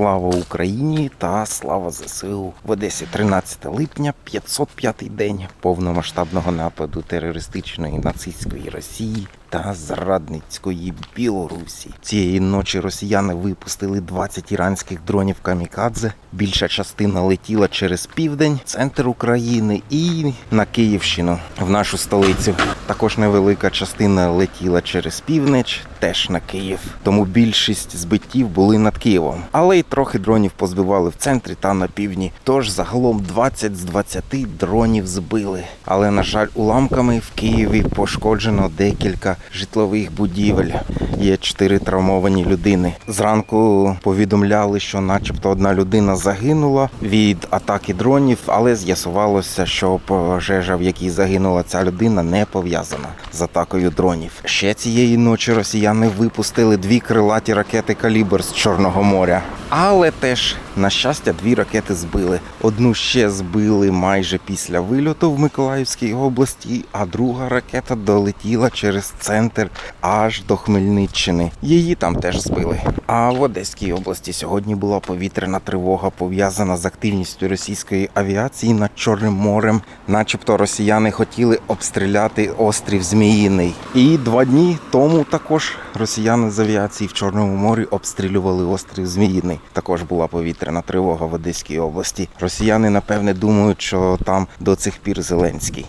Слава Україні та слава ЗСУ в Одесі 13 липня, 505-й день повномасштабного нападу терористичної нацистської Росії та зрадницької Білорусі. Цієї ночі росіяни випустили 20 іранських дронів камікадзе. Більша частина летіла через південь, центр України і на Київщину в нашу столицю. Також невелика частина летіла через північ, теж на Київ. Тому більшість збиттів були над Києвом. Але й трохи дронів позбивали в центрі та на півдні. Тож загалом 20 з 20 дронів збили. Але на жаль, уламками в Києві пошкоджено декілька житлових будівель. Є чотири травмовані людини. Зранку повідомляли, що, начебто, одна людина загинула від атаки дронів, але з'ясувалося, що пожежа, в якій загинула ця людина, не пов'язана з атакою дронів. Ще цієї ночі росіяни випустили дві крилаті ракети калібр з Чорного моря. Але теж, на щастя, дві ракети збили. Одну ще збили майже після вильоту в Миколаївській області, а друга ракета долетіла через центр аж до Хмельниччини. Її там теж збили. А в Одеській області сьогодні була повітряна тривога, пов'язана з активністю російської авіації над Чорним морем. Начебто росіяни хотіли обстріляти острів Зміїний. І два дні тому також росіяни з авіації в Чорному морі обстрілювали острів Зміїний. Також була повітряна тривога в Одеській області. Росіяни, напевне, думають, що там до цих пір Зеленський.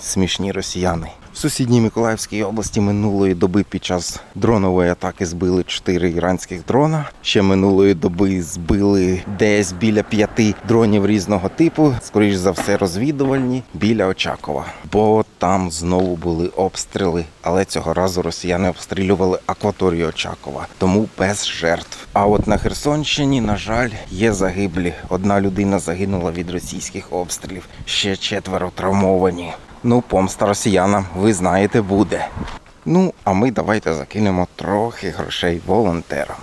Смішні росіяни. В сусідній Миколаївській області минулої доби під час дронової атаки збили чотири іранських дрона. Ще минулої доби збили десь біля п'яти дронів різного типу, скоріш за все, розвідувальні біля Очакова. Бо там знову були обстріли, але цього разу росіяни обстрілювали акваторію Очакова, тому без жертв. А от на Херсонщині, на жаль, є загиблі. Одна людина загинула від російських обстрілів, ще четверо травмовані. Ну, помста росіянам, ви знаєте, буде. Ну, а ми давайте закинемо трохи грошей волонтерам.